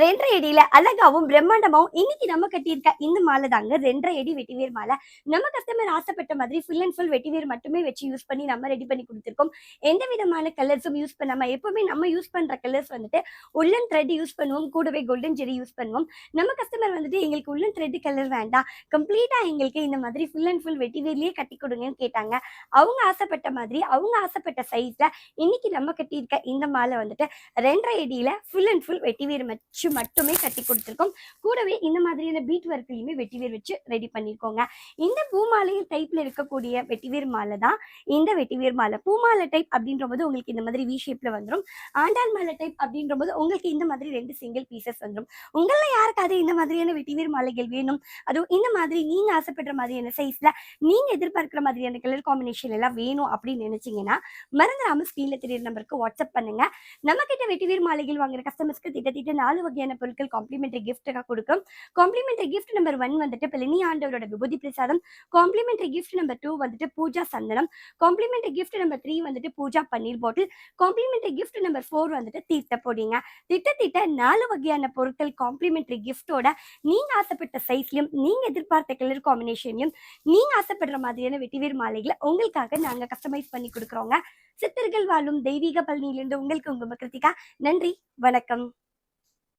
ரெண்டரை அடியில அழகாவும் பிரம்மாண்டமாவும் இன்னைக்கு நம்ம கட்டியிருக்க இந்த மாலை தாங்க. ரெண்டரை அடி வெட்டிவேர் மாலை. நம்ம கஸ்டமர் ஆசைப்பட்ட மாதிரி ஃபுல் அண்ட் ஃபுல் வெட்டிவேர் மட்டுமே வச்சு யூஸ் பண்ணி நம்ம ரெடி பண்ணி கொடுத்துருக்கோம். எந்த விதமான கலர்ஸும் யூஸ் பண்ணாம எப்பவுமே நம்ம யூஸ் பண்ற கலர்ஸ் வந்துட்டு உள்ளன் த்ரெட் யூஸ் பண்ணுவோம். கூடவே கோல்டன் ஜெரி யூஸ் பண்ணுவோம். நம்ம கஸ்டமர் வந்துட்டு எங்களுக்கு உள்ளன் த்ரெட் கலர் வேண்டாம். கம்ப்ளீட்டா எங்களுக்கு இந்த மாதிரி ஃபுல் அண்ட் ஃபுல் வெட்டிவேர்லயே கட்டி கொடுங்கன்னு கேட்டாங்க. அவங்க ஆசைப்பட்ட மாதிரி அவங்க ஆசைப்பட்ட சைஸ்ல இன்னைக்கு நம்ம கட்டியிருக்க இந்த மாலை வந்துட்டு ரெண்டரை அடியில ஃபுல் அண்ட் ஃபுல் வெட்டிவேர் வச்சு மட்டுமே கட்டி கொடுத்துருக்கோம். கூடவே இந்த மாதிரியான பீட் ஒர்க்லையுமே வெட்டிவேர் வச்சு ரெடி பண்ணியிருக்கோங்க இந்த பூமாலை டைப்ல இருக்கக்கூடிய வெட்டிவேர் மாலை தான் இந்த வெட்டிவேர் மாலை. பூமாலை டைப் அப்படின்ற போது உங்களுக்கு இந்த மாதிரி வி ஷேப்ல வந்துடும் ஆண்டாள் மாலை டைப் அப்படின்ற போது உங்களுக்கு இந்த மாதிரி ரெண்டு சிங்கிள் பீசஸ் வந்துடும் உங்கள யாருக்காவது இந்த மாதிரியான வெட்டிவேர் மாலைகள் வேணும்? அதுவும் இந்த மாதிரி நீங்க ஆசைப்படுற மாதிரியான சைஸ்ல நீங்க எதிர்பார்க்கிற மாதிரியான கலர் காம்பினேஷன் எல்லாம் வேணும் அப்படின்னு நினச்சிங்கன்னா மறந்துடாமல் ஸ்க்ரீனில் தெரியுற நம்பருக்கு வாட்ஸ்அப் பண்ணுங்க. நம்ம கிட்ட வெட்டிவேர் மாலைகள் வாங்குற கஸ்டமர்ஸ்க்கு திட்டத்திட்ட நாலு வகையான பொருட்கள் காம்ப்ளிமெண்ட்ரி கிஃப்ட்டாக கொடுக்கும். காம்ப்ளிமெண்ட்ரி கிஃப்ட் நம்பர் ஒன் வந்துட்டு பிளனி ஆண்டவரோட விபூதி பிரசாதம். காம்ப்ளிமெண்ட்ரி கிஃப்ட் நம்பர் டூ வந்துட்டு பூஜா சந்தனம். காம்ப்ளிமெண்ட்ரி கிஃப்ட் நம்பர் த்ரீ வந்துட்டு பூஜா பன்னீர் bottle complimentary gift number four வந்துட்டு தீர்த்த பொடிங்க. திட்ட நாலு வகையான பொருட்கள் காம்ப்ளிமெண்ட்ரி கிஃப்டோட நீங்க ஆசைப்பட்ட சைஸ்லயும் நீங்க எதிர்பார்த்த கலர் காம்பினேஷன்லையும் நீங்க ஆசைப்படுற மாதிரியான வெட்டிவேர் மாலைகளை உங்களுக்காக நாங்க கஸ்டமைஸ் பண்ணி கொடுக்குறோங்க. சித்தர்கள் வாழும் தெய்வீக பழனியிலிருந்து உங்களுக்கு உங்க கிருத்திகா நன்றி வணக்கம்.